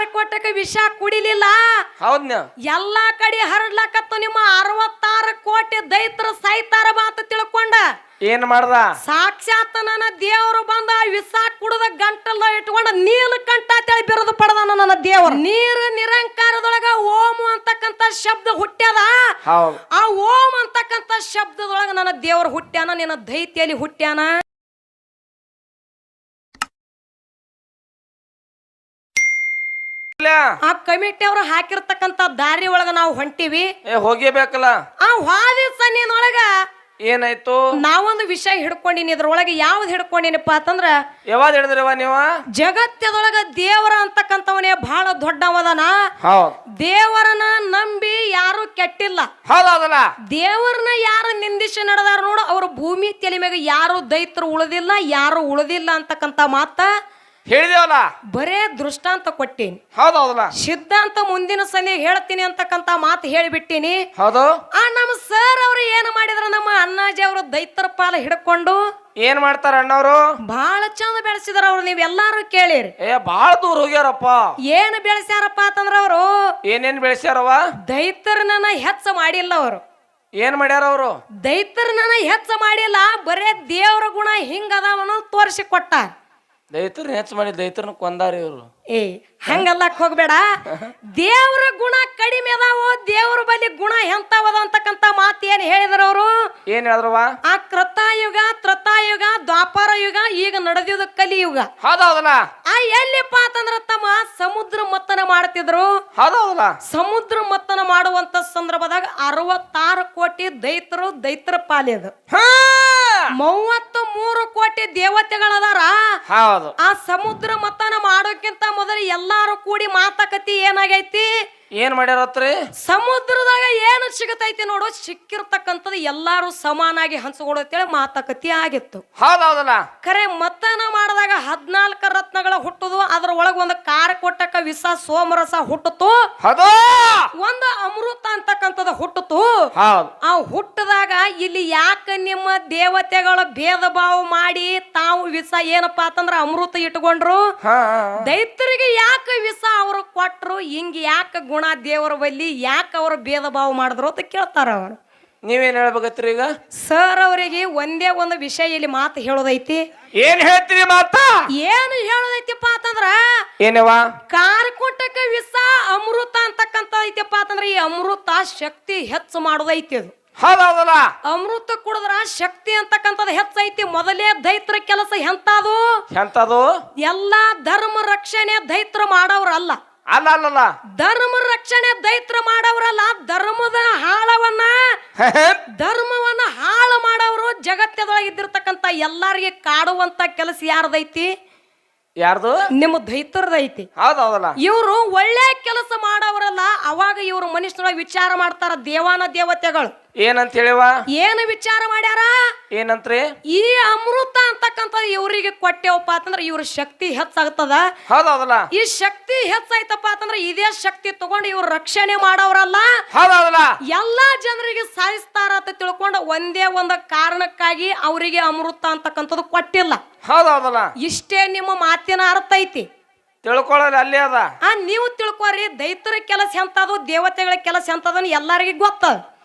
Car ಕೊಟ್ಟಕ ವಿಷ ಕುಡಿಲಿಲ್ಲ. ಹೌದ್ನ ಎಲ್ಲಾ ಕಡೆ ಹರಡ್ಲಕತ್ತು ನಿಮ್ಮ ಅರವತ್ತಾರು ಕೋಟಿ ದೈತ್ರ ಸಾಯ್ತಾರ ಬಾತ ತಿಳ್ಕೊಂಡ. ಏನ್ ಮಾಡ್ದ? ಸಾಕ್ಷಾತ್ ನನ್ನ ದೇವರು ಬಂದ ವಿಷ ಕುಡದ ಗಂಟಲ್ಲ ಇಟ್ಕೊಂಡ ನೀಲ ಕಂಠ ಅಂತೇಳಿ ಬಿರುದು ಪಡದ ನನ್ನ ದೇವರು. ನೀರು ನಿರಂಕಾರದೊಳಗ ಓಂ ಅಂತಕ್ಕಂತ ಶಬ್ದ ಹುಟ್ಟ್ಯದ? ಆ ಓಂ ಅಂತಕ್ಕಂತ ಶಬ್ದದೊಳಗ ನನ್ನ ದೇವರು ಹುಟ್ಟ್ಯಾನ ನಿನ್ನ ದೈತ್ಯಲ್ಲಿ ಹುಟ್ಟ್ಯಾನ? ಆ ಕಮಿಟಿ ಅವರು ಹಾಕಿರ್ತಕ್ಕಂತ ದಾರಿ ಒಳಗ ನಾವು ಹೊಂಟಿವಿ. ಏ ಹೋಗಿಬೇಕಲ್ಲ ಆ ಹಾದಿ ಸನ್ನಿನೊಳಗ ಏನಾಯ್ತು? ನಾವೊಂದು ವಿಷಯ ಹಿಡ್ಕೊಂಡಿನಿ ಇದ್ರೊಳಗೆ ಯಾವ್ದು ಹಿಡ್ಕೊಂಡಿನಪ್ಪ ಅಂತಂದ್ರ ಯಾವಾಗ ಹಿಡಿದ್ರವ ನೀವ? ಜಗತ್ತದೊಳಗ ದೇವರ ಅಂತಕ್ಕಂಥವನೇ ಬಹಳ ದೊಡ್ಡವದನ. ಹೌದ್. ದೇವರನ್ನ ನಂಬಿ ಯಾರು ಕೆಟ್ಟಿಲ್ಲ. ಹೌದಲ್ಲ? ದೇವರನ್ನ ಯಾರು ನಿಂದಿಸಿ ನಡೆದಾರ ನೋಡು ಅವ್ರ ಭೂಮಿ ತಲೆ ಮ್ಯಾಗ ಯಾರು ದೈತ್ರ ಉಳಿದಿಲ್ಲ ಯಾರು ಉಳಿದಿಲ್ಲ ಅಂತಕ್ಕಂಥ ಮಾತ. ಹೇಳಿದೇವಲ್ಲ? ಬರೇ ದೃಷ್ಟಾಂತ ಕೊಟ್ಟೀನಿ. ಹೌದೌದಲ್ಲ? ಸಿದ್ಧಾಂತ ಮುಂದಿನ ಸನಿ ಹೇಳ್ತೀನಿ ಅಂತಕ್ಕಂತ ಮಾತು ಹೇಳಿಬಿಟ್ಟೀನಿ. ಹೌದು? ಆ ನಮ್ಮ ಸರ್ ಅವ್ರು ಏನು ಮಾಡಿದ್ರ? ನಮ್ಮ ಅಣ್ಣಾಜಿ ಅವರು ದೈತರ ಪಾಲ ಹಿಡ್ಕೊಂಡು ಏನ್ ಮಾಡ್ತಾರ ಅಣ್ಣವ್ರು? ಬಹಳ ಚಂದ ಬೆಳೆಸಿದಾರ ಅವ್ರು ನೀವೆಲ್ಲಾರು ಕೇಳಿರಿ. ಏ ಬಹಳ ದೂರ ಹೋಗ್ಯಾರಪ್ಪ. ಏನು ಬೆಳೆಸ್ಯಾರಪ್ಪ ಅಂತಂದ್ರ ಅವರು? ಏನೇನ್ ಬೆಳೆಸ್ಯಾರವ ದೈತರನ್ನ ಹೆಚ್ಚ ಮಾಡಿಲ್ಲ ಅವರು. ಏನ್ ಮಾಡ್ಯಾರ ಅವರು? ದೈತರನ್ನ ಹೆಚ್ಚ ಮಾಡಿಲ್ಲ ಬರೇ ದೇವರ ಗುಣ ಹಿಂಗದಾವನು ತೋರಿಸಿ ಕೊಟ್ಟ ದೈತ್ರನ ಹೆಚ್ಚು ಮಾಡಿ ದೈತ್ರನ ಕೊಂದಾರ ಇವರು. ಏ ಹಂಗಲ್ಲಕ್ ಹೋಗ್ಬೇಡ. ದೇವ್ರ ಗುಣ ಕಡಿಮೆ ಅದಾವು ದೇವ್ರ ಬಲಿ ಗುಣ ಎಂತವದ ಅಂತಕ್ಕಂತ ಮಾತು ಏನ್ ಹೇಳಿದ್ರು ಅವರು? ಏನ್ ಹೇಳಿದ್ರವ ಆ ಕೃತಾಯುಗ ತ್ರತಾಯುಗ ದ್ವಾಪಾರ ಯುಗ ಈಗ ನಡೆದಿದ ಕಲಿಯುಗ. ಹೌದೌದಲ್ಲ ಆ ಎಲ್ಲಿಪ್ಪ ಅಂತಂದ್ರ ತಮ್ಮ ಸಮುದ್ರ ಮತ್ತನ ಮಾಡ್ತಿದ್ರು? ಹೌದೌದಲ್ಲ ಸಮುದ್ರ ಮತ್ತನ ಮಾಡುವಂತ ಸಂದರ್ಭದಾಗ ಅರವತ್ತಾರು ಕೋಟಿ ದೈತರು ದೈತರ ಪಾಲಿದು ಹಾ! ಮೂವತ್ತು ಮೂರು ಕೋಟಿ ದೇವತೆಗಳದಾರ. ಹೌದು. ಆ ಸಮುದ್ರ ಮತನ ಮಾಡೋಕ್ಕಿಂತ ಮೊದಲು ಎಲ್ಲಾರು ಕೂಡಿ ಮಾತಕತಿ ಏನಾಗೈತಿ? ಏನ್ ಮಾಡ್ಯಾರತ್ರಿ ಸಮುದ್ರದಾಗ ಏನು ಸಿಗತೈತಿ ನೋಡು ಸಿಕ್ಕಿರ್ತಕ್ಕಂಥದ್ದು ಎಲ್ಲಾರು ಸಮಾನಾಗಿ ಹಂಚ್ಕೊಳತ್ತೇಳಿ ಮಾತಕತಿ ಆಗಿತ್ತು. ಹೌದೌದಲ್ಲ? ಖರೆ ಮತನ ಮಾಡಿದಾಗ ಹದ್ನಾಲ್ಕ ರತ್ನಗಳ ಹುಟ್ಟುದು ಅದ್ರ ಒಳಗ ಒಂದು ಕಾರ ಕೊಟ್ಟಕ ವಿಷ ಸೋಮರಸ ಹುಟ್ಟಿತು ಹೌದು! ಒಂದು ಅಮೃತ ಅಂತಕ್ಕಂಥದ್ದು ಹುಟ್ಟಿತು ಹೌದು. ಆ ಹುಟ್ಟದಾಗ ಇಲ್ಲಿ ಯಾಕೆ ನಿಮ್ಮ ದೇವತೆಗಳ ಭೇದ ಭಾವ ಮಾಡಿ ತಾವು ವಿಷ ಏನಪ್ಪಾ ಅಂತಂದ್ರ ಅಮೃತ ಇಟ್ಕೊಂಡ್ರು? ದೈತ್ಯರಿಗೆ ಯಾಕೆ ವಿಷ ಅವರು ಕೊಟ್ರು ಹಿಂಗ್ ಯಾಕೆ ಗುಣ ದೇವರ ಬಲ್ಲಿ ಯಾಕೆ ಅವರು ಭೇದ ಭಾವ ಮಾಡಿದ್ರು ಅಂತ ಕೇಳ್ತಾರ ಅವರು. ನೀವೇನ್ ಹೇಳ್ಬೇಕತ್ರಿ ಈಗ? ಸರ್ ಅವರಿಗೆ ಒಂದೇ ಒಂದು ವಿಷಯ ಇಲ್ಲಿ ಮಾತು ಹೇಳೋದೈತಿ. ಏನ್ ಹೇಳ್ತೀರಿ ಮಾತ? ಏನು ಹೇಳೋದೈತಿಪ್ಪ ಅಂತಂದ್ರ ಏನವ ಕಾರ್ಕುಟಕ ವಿಸ ಅಮೃತ ಅಂತಕ್ಕಂಥ ಐತಿಪ್ಪ ಅಂತಂದ್ರ ಈ ಅಮೃತ ಶಕ್ತಿ ಹೆಚ್ಚು ಮಾಡೋದೈತಿ ಅದು. ಹೌದೌದಲ್ಲ? ಅಮೃತ ಕುಡಿದ್ರ ಶಕ್ತಿ ಅಂತಕ್ಕಂಥದ್ದು ಹೆಚ್ಚೈತಿ. ಮೊದಲೇ ದೈತ್ರ ಕೆಲಸ ಎಂತಾದು ಎಂತದು ಎಲ್ಲಾ ಧರ್ಮ ರಕ್ಷಣೆ ದೈತ್ರ ಮಾಡವ್ರಲ್ಲ. ಅಲ್ಲ ಅಲ್ಲಲ್ಲ ಧರ್ಮ ರಕ್ಷಣೆ ದೈತ್ರ ಮಾಡವರಲ್ಲ ಧರ್ಮದ ಹಾಳವನ್ನ ಧರ್ಮವನ್ನ ಹಾಳು ಮಾಡವರು ಜಗತ್ತದೊಳಗೆ ಇದ್ದಿರ್ತಕ್ಕಂಥ ಎಲ್ಲಾರಿಗೆ ಕಾಡುವಂತ ಕೆಲಸ ಯಾರ್ದೈತಿ? ಯಾರ್ದು? ನಿಮ್ಮ ದೈತ್ರದೈತಿ ಹೌದೌದಲ್ಲ ಇವರು ಒಳ್ಳೆ ಕೆಲಸ ಮಾಡವರಲ್ಲ ಅವಾಗ ಇವರು ಮನುಷ್ಯರೊಳಗೆ ವಿಚಾರ ಮಾಡ್ತಾರ ದೇವಾನ ದೇವತೆಗಳು. ಏನಂತ ಹೇಳಿವ ಏನು ವಿಚಾರ ಮಾಡ್ಯಾರ? ಏನಂತ್ರಿ? ಈ ಅಮೃತ ಅಂತಕ್ಕಂತ ಇವರಿಗೆ ಕೊಟ್ಟೆವಪ್ಪ ಅಂತಂದ್ರೆ ಇವ್ರ ಶಕ್ತಿ ಹೆಚ್ಚಾಗ್ತದ. ಹೌದೌದಲ್ಲ ಈ ಶಕ್ತಿ ಹೆಚ್ಚಾಯ್ತಪ್ಪ ಅಂತಂದ್ರೆ ಇದೇ ಶಕ್ತಿ ತಗೊಂಡು ಇವ್ರು ರಕ್ಷಣೆ ಮಾಡೋರಲ್ಲ ಹೌದೌದಲ್ಲ ಎಲ್ಲಾ ಜನರಿಗೆ ಸಾಯಿಸ್ತಾರ ಅಂತ ತಿಳ್ಕೊಂಡು ಒಂದೇ ಒಂದು ಕಾರಣಕ್ಕಾಗಿ ಅವರಿಗೆ ಅಮೃತ ಅಂತಕ್ಕಂಥದ್ದು ಕೊಟ್ಟಿಲ್ಲ. ಹೌದೌದಲ್ಲ ಇಷ್ಟೇ ನಿಮ್ಮ ಮಾತಿನ ಅರ್ಥ ಐತಿ. ತಿಳ್ಕೊಳ್ಳಲ್ಲ ಅಲ್ಲಿ ಅದ. ಆ ನೀವು ತಿಳ್ಕೊರಿ ದೈತರ ಕೆಲಸ ಎಂತದು ದೇವತೆಗಳ ಕೆಲಸ ಎಂತದನ್ನು ಎಲ್ಲರಿಗೂ ಗೊತ್ತ.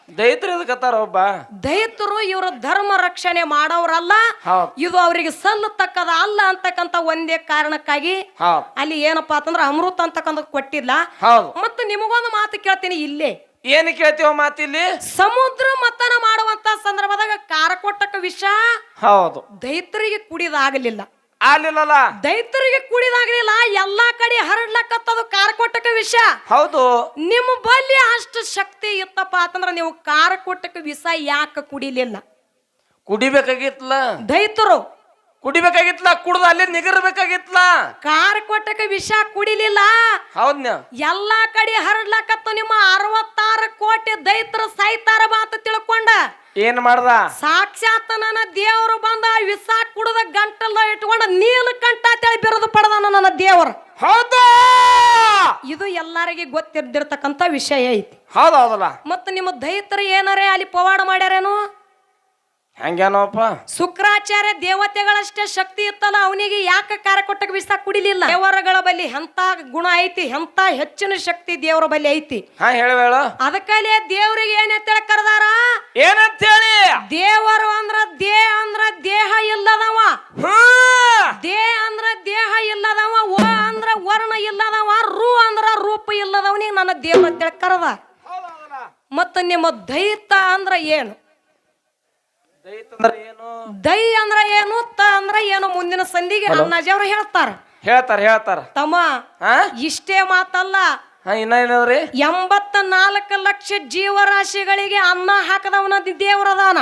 ದೈತ್ರ ಒಬ್ಬ? ದೈತರು ಇವರು ಧರ್ಮ ರಕ್ಷಣೆ ಮಾಡೋರಲ್ಲ ಇದು ಅವರಿಗೆ ಸಲ್ಲತಕ್ಕದ ಅಲ್ಲ ಅಂತಕ್ಕಂತ ಒಂದೇ ಕಾರಣಕ್ಕಾಗಿ ಅಲ್ಲಿ ಏನಪ್ಪಾ ಅಂತಂದ್ರೆ ಅಮೃತ ಅಂತಕ್ಕಂತ ಕೊಟ್ಟಿಲ್ಲ. ಮತ್ತೆ ನಿಮಗೊಂದು ಮಾತು ಕೇಳ್ತೀನಿ ಇಲ್ಲೇ. ಏನ್ ಕೇಳ್ತೀವ ಮಾತಿಲ್ಲಿ? ಸಮುದ್ರ ಮತನ ಮಾಡುವಂತ ಸಂದರ್ಭದಾಗ ಕಾರ ಕೊಟ್ಟಕ್ಕ ವಿಷ ಹೌದು. ದೈತರಿಗೆ ಕುಡಿದಾಗಲಿಲ್ಲ. ಅಲ್ಲಿಲ್ಲಲ್ಲ ದೈತರಿಗೆ ಕುಡಿದಾಗ್ಲಿಲ್ಲ ಎಲ್ಲಾ ಕಡೆ ಹರಡ್ಲಕ್ಕತ್ತದು ಕಾರಕೊಟ್ಟಕ ವಿಷ. ಹೌದು. ನಿಮ್ಮ ಬಲ್ಲಿ ಅಷ್ಟು ಶಕ್ತಿ ಇತ್ತಪ್ಪ ಅಂತಂದ್ರ ನೀವು ಕಾರಕೊಟ್ಟಕ ವಿಷ ಯಾಕೆ ಕುಡಿಲಿಲ್ಲ? ಕುಡಿಬೇಕಾಗಿತ್ಲ. ದೈತರು ಕುಡಿಬೇಕಾಗಿತ್ಲ ಕುಡ್ದು ಅಲ್ಲಿ ನಿಗರ್ಬೇಕಾಗಿತ್ಲ. ಕಾರಕೊಟ್ಟಕ ವಿಷ ಕುಡಿಲಿಲ್ಲ. ಹೌದ್ನ ಎಲ್ಲಾ ಕಡೆ ಹರಡ್ಲಕತ್ತು ನಿಮ್ಮ ಅರವತ್ತಾರು ಕೋಟಿ ದೈತರು ಸಾಯ್ತಾರ ಮಾತು ತಿಳ್ಕೊಂಡ. ಏನ್ ಮಾಡ್ದ? ಸಾಕ್ಷಾತ್ ನನ್ನ ದೇವರು ಬಂದ ವಿಸಾಕ್ ಕುಡದ ಗಂಟಲ್ಲ ಇಟ್ಕೊಂಡ ನೀಲ ಕಂಠ ಅಂತೇಳಿ ಬಿರುದು ಪಡೆದ ನನ್ನ ದೇವರು. ಹೌದು! ಇದು ಎಲ್ಲರಿಗೆ ಗೊತ್ತಿರ್ದಿರ್ತಕ್ಕಂಥ ವಿಷಯ ಐತಿ. ಹೌದೌದಲ್ಲ ಮತ್ತೆ ನಿಮ್ಮ ದೈತರು ಏನಾರೇ ಅಲ್ಲಿ ಪವಾಡ ಮಾಡ್ಯಾರೇನು? ಹೆಂಗೇನೋಪ್ಪ ಶುಕ್ರಾಚಾರ್ಯ ದೇವತೆಗಳಷ್ಟೇ ಶಕ್ತಿ ಇತ್ತಲ್ಲ ಅವನಿಗೆ ಯಾಕೆ ಕಾರ್ಯಕೊಟ್ಟಕ್ಕೆ ಬಿಸ ಕುಡಿಲಿಲ್ಲ? ದೇವರಗಳ ಬಳಿ ಎಂತ ಗುಣ ಐತಿ ಎಂತ ಹೆಚ್ಚಿನ ಶಕ್ತಿ ದೇವರ ಬಳಿ ಐತಿ? ಹಾ ಹೇಳುವೇಳು ದೇವರಿಗೆ ದೇವ್ರಿಗೆ ಏನ್ ಎತ್ತೇಳ ಕರೆದಾರ? ಏನಂತ ಹೇಳಿ ದೇವರು ಅಂದ್ರ ದೇ ಅಂದ್ರ ದೇಹ ಇಲ್ಲದವ. ದೇ ಅಂದ್ರ ದೇಹ ಇಲ್ಲದವ ಓ ಅಂದ್ರ ವರ್ಣ ಇಲ್ಲದವ ರು ಅಂದ್ರ ರೂಪ ಇಲ್ಲದವನಿಗೆ ನನ್ನ ದೇವ್ರ ಅಂತೇಳಿ ಕರೆದ ಮತ್ತ ನಿಮ್ಮ ದೈತ ಅಂದ್ರ ಏನು? ದೈ ಅಂದ್ರ ಏನು ತ ಅಂದ್ರ ಏನು? ಮುಂದಿನ ಸಂಧಿಗೆ ಅಣ್ಣಾಜಿಯವ್ರು ಹೇಳ್ತಾರ. ಹೇಳ್ತಾರ ಹೇಳ್ತಾರ. ತಮ್ಮ ಇಷ್ಟೇ ಮಾತಲ್ಲ. ಇನ್ನ ಏನದ್ರಿ ಎಂಬತ್ತ ನಾಲ್ಕು ಲಕ್ಷ ಜೀವರಾಶಿಗಳಿಗೆ ಅನ್ನ ಹಾಕದವನ ದೇವರದಾನ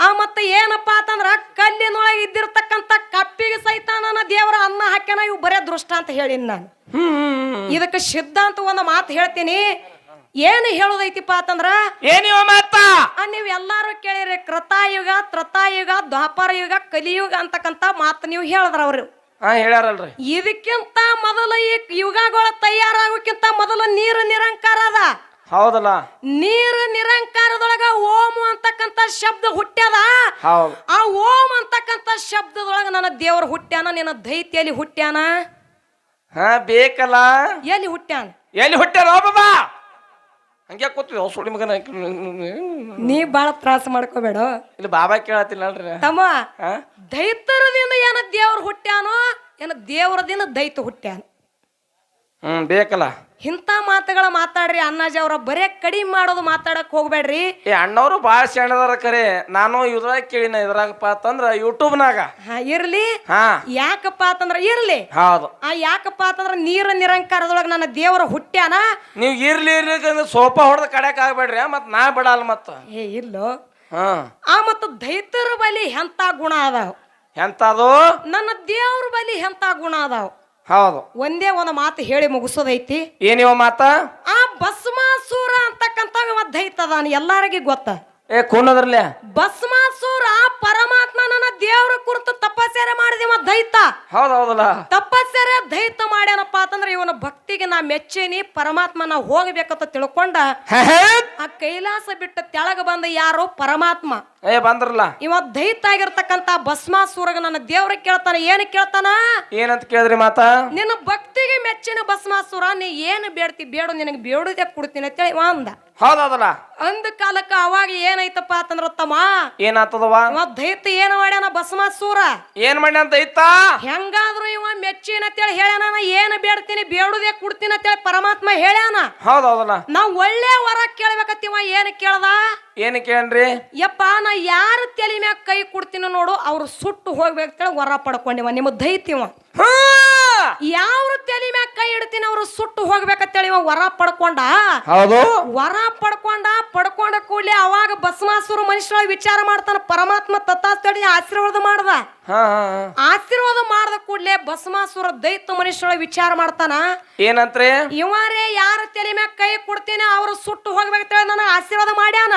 ಆ ಮತ್ತ ಏನಪ್ಪಾ ಅಂತಂದ್ರ ಕಲ್ಲಿನೊಳಗೆ ಇದ್ದಿರ್ತಕ್ಕಂತ ಕಪ್ಪಿಗೆ ಸಹಿತ ನನ್ನ ದೇವರ ಅನ್ನ ಹಾಕ್ಯಾನ ಇವು ಬರೇ ದೃಷ್ಟ ಅಂತ ಹೇಳಿನ ನಾನು. ಇದಕ್ಕೆ ಸಿದ್ಧಾಂತ ಒಂದು ಮಾತು ಹೇಳ್ತೀನಿ. ಏನು ಹೇಳೋದೈತಿಪ್ಪ ಅಂತಂದ್ರ? ಏನಿವ ಮಾತ ನೀವು ಎಲ್ಲಾರು ಕೇಳಿರಿ ಕೃತಾಯುಗ ತ್ರತಾಯುಗ ದ್ವಾಪರ ಯುಗ ಕಲಿಯುಗ ಅಂತಕ್ಕಂತ ಮಾತು ನೀವು ಹೇಳಿದ್ರ ಅವ್ರು ಹಾ ಹೇಳ್ಯಾರಲ್ರಿ. ಇದಕ್ಕಿಂತ ಮೊದಲು ಈ ಯುಗಗಳ ತಯಾರಾಗೋಕ್ಕಿಂತ ಮೊದಲು ನೀರು ನಿರಂಕಾರ ಅದ. ಹೌದಲ್ಲ? ನೀರು ನಿರಂಕಾರದೊಳಗ ಓಂ ಅಂತಕ್ಕಂತ ಶಬ್ದ ಹುಟ್ಟ್ಯದ? ಹೌದು. ಆ ಓಂ ಅಂತಕ್ಕಂತ ಶಬ್ದದೊಳಗ ನನ್ನ ದೇವ್ರ ಹುಟ್ಟ್ಯಾನ ನಿನ್ನ ದೈತ್ಯಲ್ಲಿ ಹುಟ್ಟ್ಯಾನ? ಹ ಬೇಕಲ್ಲ. ಎಲ್ಲಿ ಹುಟ್ಟ್ಯಾನ? ಎಲ್ಲಿ ಹುಟ್ಟ್ಯಾನ ಬಾಬಾ? ಹಂಗೆ ಕೂತಿದ್ದೆ? ಸುಳಿ ಮಗನ ನೀ ಬಾಳ ತ್ರಾಸ ಮಾಡ್ಕೋಬೇಡ. ಇಲ್ಲಿ ಬಾಬಾ ಕೇಳತ್ತಿಲ್ಲಲ್ರಿ ತಮ್ಮ ಹಾ? ದೈತರದಿಂದ ಏನ ದೇವ್ರ ಹುಟ್ಟ್ಯಾನೋ ಏನ ದೇವರದಿಂದ ದೈತ ಹುಟ್ಟ್ಯಾನ? ಹ್ಮ್ ಬೇಕಲ್ಲ. ಇಂಥ ಮಾತುಗಳ ಮಾತಾಡ್ರಿ ಅಣ್ಣಾಜಿ ಅವ್ರ ಬರೇ ಕಡಿಮೆ ಮಾಡೋದು ಮಾತಾಡಕ್ ಹೋಗ್ಬೇಡ್ರಿ. ಏ ಅಣ್ಣವರು ಭಾಳ ಸಣ್ಣದಾರ ಕರೆ. ನಾನು ಇದ್ರಾಗ ಕೇಳಿನ ಇದ್ರಾಗಪ್ಪ ಅಂತಂದ್ರ ಯೂಟ್ಯೂಬ್ನಾಗ ಹಾ ಇರ್ಲಿ. ಹಾ. ಯಾಕಪ್ಪ ಅಂತಂದ್ರ ಇರ್ಲಿ. ಹೌದು. ಆ ಯಾಕಪ್ಪ ಅಂತಂದ್ರ ನೀರ ನಿರಂಕಾರದೊಳಗ ನನ್ನ ದೇವರ ಹುಟ್ಟ್ಯಾನ? ನೀವು ಇರ್ಲಿ ಇರ್ಲಿ ಸೋಫಾ ಹೊಡೆದ ಕಡ್ಯಾಕ್ ಆಗ್ಬೇಡ್ರಿ ಮತ್ ನಾ ಬಿಡಲ್ಲ ಮತ್ತ. ಏ ಇಲ್ಲೋ. ಹಾ. ಆ ಮತ್ತು ದೈತರ ಬಲಿ ಎಂತ ಗುಣ ಅದಾವ? ಎಂತದು? ನನ್ನ ದೇವ್ರ ಬಲಿ ಎಂತ ಗುಣ ಅದಾವ? ಹೌದು. ಒಂದೇ ಒಂದು ಮಾತು ಹೇಳಿ ಮುಗಿಸೋದೈತಿ. ಏನಿವ ಮಾತ? ಆ ಭಸ್ಮಾಸುರ ಅಂತಕ್ಕಂತ ದೈತ ಎಲ್ಲಾರಿಗೆ ಗೊತ್ತ? ಏ ಕೂನದ್ರಲ್ಲೇ ಭಸ್ಮಾಸುರ ಪರಮಾತ್ಮ ನನ್ನ ದೇವ್ರ ಕುರಿತು ತಪಸ್ಸೆರೆ ಮಾಡಿದಿವ ದೈತ. ಹೌದೌದಲ್ಲ. ತಪಸ್ಸೆರೆ ದೈತ ಮಾಡ್ಯಾನಪ್ಪ ಅಂತಂದ್ರೆ ಇವನ ಭಕ್ತಿಗೆ ನಾ ಮೆಚ್ಚೇನಿ ಪರಮಾತ್ಮ ನಾ ಹೋಗ್ಬೇಕಂತ ತಿಳ್ಕೊಂಡ ಆ ಕೈಲಾಸ ಬಿಟ್ಟ ತೆಳಗ ಬಂದ ಯಾರೋ ಪರಮಾತ್ಮ. ಏ ಬಂದ್ರಲ್ಲ. ಇವ ದೈತ ಆಗಿರ್ತಕ್ಕಂತ ಭಸ್ಮಾಸುರಗ ನನ್ನ ದೇವ್ರ ಕೇಳ್ತಾನ ಏನ್ ಕೇಳ್ತಾನ? ಏನಂತ ಕೇಳಿದ್ರಿ ಮಾತ? ನಿನ್ನ ಭಕ್ತಿಗೆ ಮೆಚ್ಚಿನ ಭಸ್ಮಾಸುರ ನೀ ಏನು ಬೇಡ್ತಿ ಬೇಡು ನಿನಗೆ ಬೇಡುದೇ ಕೊಡ್ತೀನಿ ಅಂತೇಳಿ ಅಂದ. ಹೌದಲ್ಲ ಅಂದ ಕಾಲಕ್ಕ ಅವಾಗ ಏನೈತಪ್ಪ ಅಂತಂದ್ರ ತಮ್ಮ ಏನಾತದವ ದೈತ ಏನು ಮಾಡ್ಯಾನ ಭಸ್ಮಾಸುರ? ಏನ್ ಅಂತ ಐತಾ ಹೆಂಗಾದ್ರು ಇವ ಮೆಚ್ಚಿನ ಅಂತೇಳಿ ಹೇಳ್ಯಾನ ಏನ್ ಏನು ಬೇಡ್ತೀನಿ ಬೇಡುದೇ ಕುಡ್ತೀನಿ ಅಂತೇಳಿ ಪರಮಾತ್ಮ ಹೇಳ್ಯಾನ. ಹೌದೌದಲ್ಲ? ನಾವ್ ಒಳ್ಳೆ ವರ ಕೇಳ್ಬೇಕಂತ ಇವ ಏನು ಕೇಳ್ದ? ಏನ್ ಕೇಳ್ರಿ ಯಪ್ಪ ನಾ ಯಾರ ತಲೆ ಮ್ಯಾಗ ಕೈ ಕೊಡ್ತೀನಿ ನೋಡು ಅವ್ರು ಸುಟ್ಟು ಹೋಗ್ಬೇಕಂತೇಳಿ ವರ ಪಡ್ಕೊಂಡಿವ ನಿಮ್ಮ ದೈತಿವ ಯಾವ್ರು ತಲೆ ಮ್ಯಾಗ ಕೈ ಇಡ್ತೀನಿ ಅವ್ರು ಸುಟ್ಟು ಹೋಗ್ಬೇಕಂತೇಳಿ ಇವ ವರ ಪಡ್ಕೊಂಡ. ಹೌದು. ವರ ಪಡ್ಕೊಂಡ ಪಡ್ಕೊಂಡ ಕೂಡಲೇ ಅವಾಗ ಭಸ್ಮಾಸುರ ಮನುಷ್ಯರೊಳಗೆ ವಿಚಾರ ಮಾಡ್ತಾನ ಪರಮಾತ್ಮ ತತ್ತಾಸ್ತಡಿ ಆಶೀರ್ವಾದ ಮಾಡ್ದ. ಹಾ ಹಾ ಹಾ. ಆಶೀರ್ವಾದ ಮಾಡ್ದ ಕೂಡಲೇ ಭಸ್ಮಾಸುರ ದೈತ ಮನುಷ್ಯರೊಳಗೆ ವಿಚಾರ ಮಾಡ್ತಾನ. ಏನಂತ್ರಿ? ಇವರೇ ಯಾರ ತಲೆ ಮ್ಯಾಗ ಕೈ ಕೊಡ್ತೀನಿ ಅವರು ಸುಟ್ಟು ಹೋಗ್ಬೇಕಂತೇಳಿ ನನಗೆ ಆಶೀರ್ವಾದ ಮಾಡ್ಯಾನ.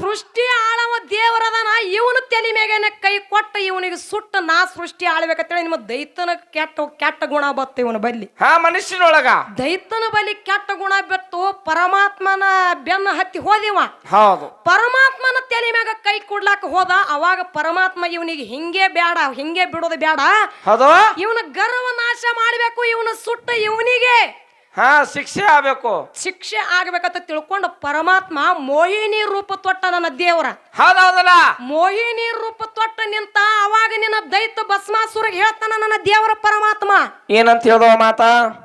ಸೃಷ್ಟಿ ಆಳವ ದೇವರದನ ಇವನು ತಲೆ ಮೇಗನ ಕೈ ಕೊಟ್ಟ ಇವನಿಗೆ ಸುಟ್ಟ ನಾ ಸೃಷ್ಟಿ ಆಳ್ಬೇಕಂತೇಳಿ ನಿಮ್ಮ ದೈತನ ಕೆಟ್ಟ ಕೆಟ್ಟ ಗುಣ ಬತ್ತ ಇವನ ಬಲ್ಲಿ. ಹಾ ಮನುಷ್ಯನೊಳಗ. ದೈತನ ಬಲಿ ಕೆಟ್ಟ ಗುಣ ಬಿತ್ತು ಪರಮಾತ್ಮನ ಬೆನ್ನ ಹತ್ತಿ ಹೋದಿವ. ಹೌದು. ಪರಮಾತ್ಮನ ತಲೆ ಮ್ಯಾಗ ಕೈ ಕೊಡ್ಲಾಕ ಹೋದ ಅವಾಗ ಪರಮಾತ್ಮ ಇವನಿಗೆ ಹಿಂಗೆ ಬೇಡ ಹಿಂಗೆ ಬಿಡೋದು ಬೇಡ ಹೌದು. ಇವನ ಗರ್ವ ನಾಶ ಮಾಡ್ಬೇಕು ಇವನ ಸುಟ್ಟ ಇವನಿಗೆ. ಹಾ ಶಿಕ್ಷೆ ಆಗ್ಬೇಕು. ಶಿಕ್ಷೆ ಆಗ್ಬೇಕಂತ ತಿಳ್ಕೊಂಡು ಪರಮಾತ್ಮ ಮೋಹಿನಿ ರೂಪ ತೊಟ್ಟ ನನ್ನ ದೇವರ. ಹೌದೌದಲ್ಲ? ಮೋಹಿನಿ ರೂಪ ತೊಟ್ಟ ನಿಂತ ಅವಾಗ ನಿನ್ನ ದೈತ ಭಸ್ಮಾಸುರ ಹೇಳ್ತಾನ ನನ್ನ ದೇವರ ಪರಮಾತ್ಮ. ಏನಂತ ಹೇಳ್ದವ ಮಾತ?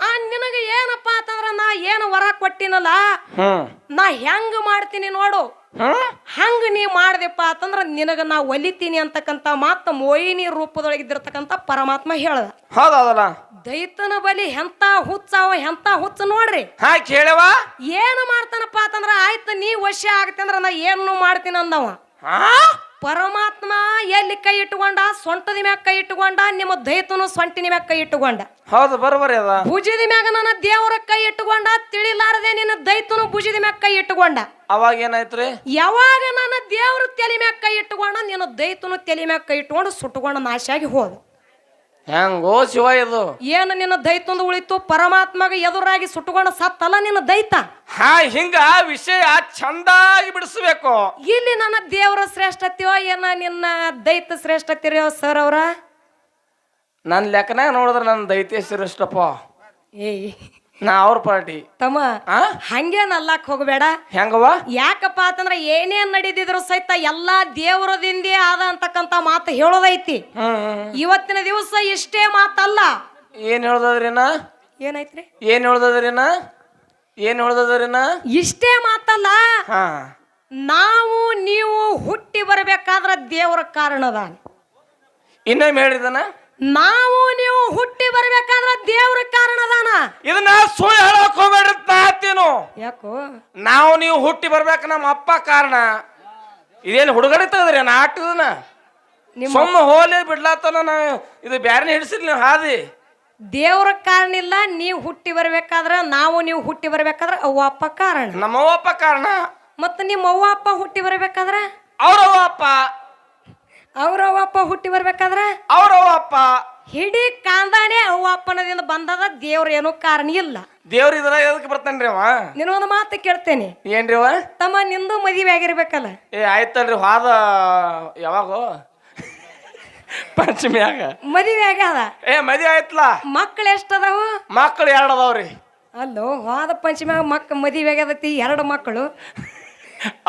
ಆ ನಿನಗೆ ಏನಪ್ಪ ಅಂತಂದ್ರ ನಾ ಏನು ವರ ಕೊಟ್ಟಿನಲ್ಲ? ನಾ ಹೆಂಗ್ ಮಾಡ್ತೀನಿ ನೋಡು. ಹಂಗ ನೀ ಮಾಡ್ದೆಪ್ಪ ಅಂತಂದ್ರ ನಿನಗ ನಾ ಒಲಿತೀನಿ ಅಂತಕ್ಕಂತ ಮಾತ ಮೋಹಿನಿ ರೂಪದೊಳಗಿದ್ದಿರ್ತಕ್ಕಂತ ಪರಮಾತ್ಮ ಹೇಳ್ದ. ಹೌದು ಹೌದಲ್ಲ ದೈತನ ಬಲಿ ಎಂತ ಹುಚ್ಚಾವ ಎಂತ ಹುಚ್ಚ ನೋಡ್ರಿ. ಹಾ ಕೇಳವ ಏನು ಮಾಡ್ತಾನಪ್ಪ ಅಂತಂದ್ರ ಆಯ್ತು ನೀ ವಶ ಆಗತ್ತೆ ಅಂದ್ರ ನಾ ಏನು ಮಾಡ್ತೀನಿ ಅಂದವ. ಪರಮಾತ್ಮ ಎಲ್ಲಿ ಕೈ ಇಟ್ಟುಕೊಂಡ? ಸೊಂಟದ ಮ್ಯಾಗ ಕೈ ಇಟ್ಟುಕೊಂಡ ನಿಮ್ಮ ದೈತನು ಸೊಂಟಿನ ಮ್ಯಾಗ ಕೈ ಇಟ್ಟುಕೊಂಡ. ಹೌದು ಬರೋಬರಿ ಅದ. ಭುಜದ ಮ್ಯಾಗ ನನ್ನ ದೇವರ ಕೈ ಇಟ್ಟುಕೊಂಡ ತಿಳಿಲಾರದೆ ನಿನ್ನ ದೈತನು ಭುಜದ ಮ್ಯಾಗ ಕೈ ಇಟ್ಟುಕೊಂಡ. ಅವಾಗ ಏನಾಯ್ತ್ರಿ? ಯಾವಾಗ ನನ್ನ ದೇವ್ರ ತಲೆ ಮ್ಯಾಗ ಕೈ ಇಟ್ಟುಕೊಂಡ ನಿನ್ನ ದೈತನು ತಲೆ ಮ್ಯಾಗ ಕೈ ಇಟ್ಟುಕೊಂಡು ಸುಟ್ಟುಕೊಂಡು ನಾಶ ಆಗಿ ಹೋದ. ಹೆಂಗೋ ಶಿವ ಇದು. ಏನು ನಿನ್ನ ದೈತಂದು ಉಳಿತು ಪರಮಾತ್ಮಗ ಎದುರಾಗಿ ಸುಟ್ಟುಕೊಂಡು ಸತ್ತಲ್ಲ ನಿನ್ನ ದೈತ? ಹಾ ಹಿಂಗ ವಿಷಯ ಚಂದಾಗಿ ಬಿಡಿಸ್ಬೇಕು. ಇಲ್ಲಿ ನನ್ನ ದೇವರ ಶ್ರೇಷ್ಠತೆಯೋ ಏನ ನಿನ್ನ ದೈತ ಶ್ರೇಷ್ಠತಿರೋ ಸರ್ ಅವ್ರ? ನನ್ನ ಲೆಕ್ಕನಾಗ ನೋಡಿದ್ರೆ ನನ್ನ ದೈತ್ಯ ಶ್ರೇಷ್ಠಪ್ಪ. ಏಯ್. ನಾ ಅವ್ರ ಪಾರ್ಟಿ. ತಮ್ಮ ಹಂಗೆ ಹಂಗೇನ್ ಅಲ್ಲಾಕ್ ಹೋಗಬೇಡ. ಹೆಂಗವ ಯಾಕಪ್ಪ ಅಂತಂದ್ರ ಏನೇನ್ ನಡೆದಿದ್ರು ಸಹಿತ ಎಲ್ಲಾ ದೇವರದಿಂದೇ ಆದ ಅಂತಕ್ಕಂತ ಮಾತು ಹೇಳೋದೈತಿ. ಇವತ್ತಿನ ದಿವಸ ಇಷ್ಟೇ ಮಾತಲ್ಲ. ಏನ್ ಹೇಳ್ದದ್ರಿನ? ಏನೈತ್ರಿ ಏನ್ ಹೇಳ್ದದ್ರಿನ? ಏನ್ ಹೇಳ್ದದ್ರಿನ? ಇಷ್ಟೇ ಮಾತಲ್ಲ. ಹಾ. ನಾವು ನೀವು ಹುಟ್ಟಿ ಬರಬೇಕಾದ್ರ ದೇವರ ಕಾರಣದ ಇನ್ನೊಮ್ಮೆ ಹೇಳಿದನ ನಾವು ನೀವು ಹುಟ್ಟಿ ಬರ್ಬೇಕಾದ್ರ ದೇವ್ರ ಕಾರಣದಾನ ಇದನ್ನ ಸುಳ್ಳು ಹೇಳಕ್ ಹೋಗ್ಬೇಡ್ರಿ ಅಂತ ನಾ ಹತ್ತೀನು ಯಾಕೋ? ನಾವು ನೀವು ಹುಟ್ಟಿ ಬರ್ಬೇಕು ನಮ್ಮ ಅಪ್ಪ ಕಾರಣ. ಇದೇನು ಹುಡುಗಡೆ ತೆಗದ್ರಿ ನಾಟದನ ನಿಮ್ಮ ಸೊಮ್ಮ ಹೋಲಿ ಬಿಡ್ಲಾತನ ನಾ ಇದು ಬ್ಯಾರ ಹಿಡಿಸಿದ್ ನೀವು ಹಾದಿ. ದೇವ್ರ ಕಾರಣ ಇಲ್ಲ ನೀವು ಹುಟ್ಟಿ ಬರ್ಬೇಕಾದ್ರ ನಾವು ನೀವು ಹುಟ್ಟಿ ಬರ್ಬೇಕಾದ್ರ ಅವ್ವ ಅಪ್ಪ ಕಾರಣ. ನಮ್ಮವ್ವ ಅಪ್ಪ ಕಾರಣ. ಮತ್ತ ನಿಮ್ಮ ಅವ್ವ ಅಪ್ಪ ಹುಟ್ಟಿ ಬರ್ಬೇಕಾದ್ರ? ಅವ್ರವ್ವ ಅಪ್ಪ. ಅವ್ರ ಅವ್ವ ಅಪ್ಪ ಹುಟ್ಟಿ ಬರ್ಬೇಕಾದ್ರ? ಅವ್ರ ಅಪ್ಪ. ಹಿಡಿ ಕಾಂದಾನೆ ಅವ್ವಪ್ಪನದಿಂದ ಬಂದದ ದೇವ್ರ ಏನೋ ಕಾರಣ ಇಲ್ಲ. ದೇವ್ರ ಇದ್ರ ಎದಕ್ಕೆ ಬರ್ತಾನ್ರಿ ಅವ? ನಿನ್ನೊಂದು ಮಾತು ಕೇಳ್ತೇನೆ. ಏನ್ರಿ ಅವ? ತಮ್ಮ ನಿಂದು ಮದುವೆ ಆಗಿರ್ಬೇಕಲ್ಲ. ಏ ಆಯ್ತಲ್ರಿ ಹಾದ ಯಾವಾಗೋ? ಪಂಚಮಿಯಾಗ ಮದುವೆ ಆಗ್ಯಾದ. ಏ ಮದಿ ಆಯ್ತಲ್ಲ? ಮಕ್ಳು ಎಷ್ಟದಾವು? ಮಕ್ಕಳು ಎರಡು ಅದಾವ್ರಿ. ಅಲ್ಲೋ ಹಾದ ಪಂಚಮ್ಯಾಗ ಮಕ್ ಮದುವೆ ಆಗ್ಯದತಿ ಎರಡು ಮಕ್ಕಳು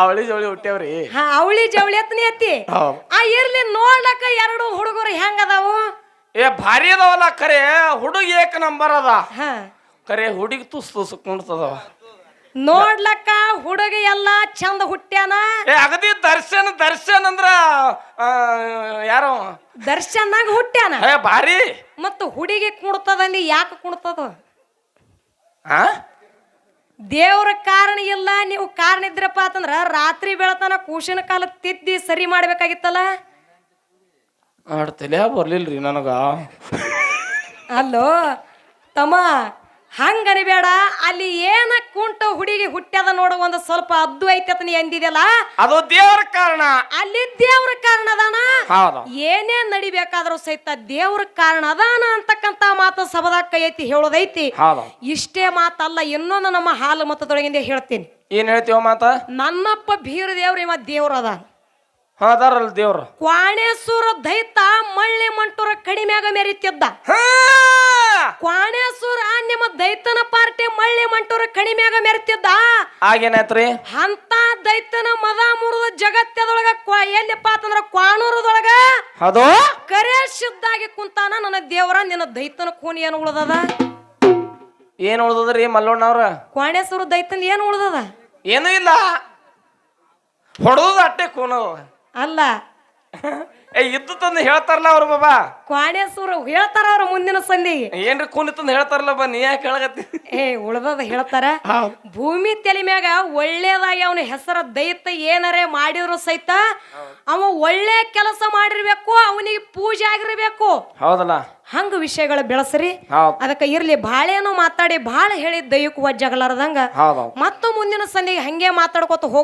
ಅವಳಿ ಜವಳಿ ಹುಟ್ಟ್ಯಾವ್ರಿ. ಹಾ ಅವಳಿ ಜವಳಿ ಅತ್ನಿ ಹೌದು. ಆ ಇರ್ಲಿ ನೋಡ್ಲಕ್ಕ ಎರಡು ಹುಡುಗರು ಹೆಂಗ ಅದಾವು ಏ ಭಾರಿ ಅದಾವಲ್ಲ ಖರೆ ಹುಡುಗ ಏಕ ನಂಬರ್ ಅದ. ಹಾ. ಖರೆ ಹುಡುಗಿ ತುಸ್ ತುಸ್ ಕುಣ್ತದವ ನೋಡ್ಲಕ್ಕ ಹುಡುಗ ಎಲ್ಲ ಚಂದ ಹುಟ್ಟ್ಯಾನ? ಏ ಅಗದಿ ದರ್ಶನ್ ದರ್ಶನ್ ಅಂದ್ರ ಯಾರು ಯಾರೋ? ದರ್ಶನಾಗ ಹುಟ್ಟ್ಯಾನ? ಏ ಭಾರಿ. ಮತ್ತು ಹುಡುಗಿ ಕುಣ್ತದಲ್ಲಿ ಯಾಕೆ ಕುಣ್ತದ? ಆ? ದೇವ್ರ ಕಾರಣ ಇಲ್ಲ ನೀವು ಕಾರಣ ಇದ್ರಪ್ಪ ಅಂತಂದ್ರ ರಾತ್ರಿ ಬೆಳತನ ಕೂಸಿನ ಕಾಲ ತಿದ್ದಿ ಸರಿ ಮಾಡ್ಬೇಕಾಗಿತ್ತಲ್ಲ? ಬರಲಿಲ್ಲ ಬರ್ಲಿಲ್ರಿ ನನಗ. ಅಲ್ಲೋ ತಮ್ಮ ಹಂಗ ಬೇಡ ಅಲ್ಲಿ ಏನ ಕುಂಟ ಹುಡುಗಿ ಹುಟ್ಟ್ಯದ ನೋಡು ಒಂದು ಸ್ವಲ್ಪ ಅದ್ದು ಐತೆ ನೀ ಅದು ದೇವರ ಕಾರಣ. ಅಲ್ಲಿ ದೇವ್ರ ಕಾರಣ ಅದಾನ? ಏನೇ ನಡಿಬೇಕಾದ್ರೂ ಸಹಿತ ದೇವ್ರ ಕಾರಣ ಅದಾನ ಅಂತಕ್ಕಂತ ಮಾತು ಸಬದಾಗ ಕೈ ಐತಿ ಹೇಳೋದೈತಿ. ಇಷ್ಟೇ ಮಾತಲ್ಲ ಇನ್ನೊಂದು ನಮ್ಮ ಹಾಲು ಮತದೊಳಗಿಂದ ಹೇಳ್ತೀನಿ. ಏನ್ ಹೇಳ್ತೀವ ಮಾತ? ನನ್ನಪ್ಪ ಬೀರ ದೇವ್ರ ಇವ ದೇವ್ರ ಅದಾರಲ್ಲ ದೇವ್ರು. ಕ್ವಾಣೇಶ್ವರ ದೈತ ಮಳ್ಳಿ ಮಂಟೂರ ಕಡಿಮ್ಯಾಗ ಮೆರಿತಿದ್ದ. ಕ್ವಾಣೇಶ್ವರ ನಿಮ್ಮ ದೈತನ ಪಾರ್ಟಿ ಮಳ್ಳಿ ಮಂಟೂರ ಕಡಿಮ್ಯಾಗ ಮೆರಿತಿದ್ದ. ಆಗೇನಾಯ್ತ್ರಿ? ಅಂತ ದೈತನ ಮದ ಮುರಿದ ಜಗತ್ತದೊಳಗ ಎಲ್ಲಿಪ್ಪ ಅಂತಂದ್ರ ಕ್ವಾಣೂರದೊಳಗ? ಅದು ಕರೆ ಶುದ್ಧಾಗಿ ಕುಂತಾನ ನನ್ನ ದೇವರ ನಿನ್ನ ದೈತನ ಕೂನಿ ಏನು ಉಳ್ದದ? ಏನ್ ಉಳ್ದದ್ರಿ ಮಲ್ಲಣ್ಣವ್ರ ಕ್ವಾಣೇಶ್ವರ ದೈತನ ಏನು ಉಳ್ದದ? ಏನೂ ಇಲ್ಲ. ಹೊಡೆದು ಅಟ್ಟೆ ಕೂನದು. ಅಲ್ಲ. ಏ ಇದ್ದು ತಂದು ಹೇಳ್ತಾರಲ್ಲ ಅವ್ರು ಬಾಬಾ. ಕ್ವಾಣೇಶ್ವರ ಹೇಳ್ತಾರ ಅವ್ರ ಮುಂದಿನ ಸಂಧಿ. ಏನ್ರಿ ಕೂನಿ ತಂದು ಹೇಳ್ತಾರಲ್ಲ ಬಾ ನೀ ಯಾಕೆ ಹೇಳಕತ್ತಿ? ಏ ಉಳ್ದದ ಹೇಳ್ತಾರ. ಹೌದು. ಭೂಮಿ ತಲೆ ಮ್ಯಾಗ ಒಳ್ಳೇದಾಗಿ ಅವನ ಹೆಸರ ದೈತ ಏನರೇ ಮಾಡಿದ್ರು ಸಹಿತ ಅವ ಒಳ್ಳೆ ಕೆಲಸ ಮಾಡಿರ್ಬೇಕು ಅವನಿಗೆ ಪೂಜೆ ಆಗಿರ್ಬೇಕು. ಹೌದಲ್ಲ. ಹಂಗ ವಿಷಯಗಳ ಬೆಳಸ್ರಿ. ಹೌದು. ಅದಕ್ಕೆ ಇರ್ಲಿ ಬಾಳೇನೋ ಮಾತಾಡಿ ಬಾಳ ಹೇಳಿ ದೈವಕ್ಕೆ ವಜ್ಜಾಗಲಾರದಂಗ ಮತ್ತು ಮುಂದಿನ ಸಂಧಿಗೆ ಹಂಗೆ ಮಾತಾಡ್ಕೊತ ಹೋಗ್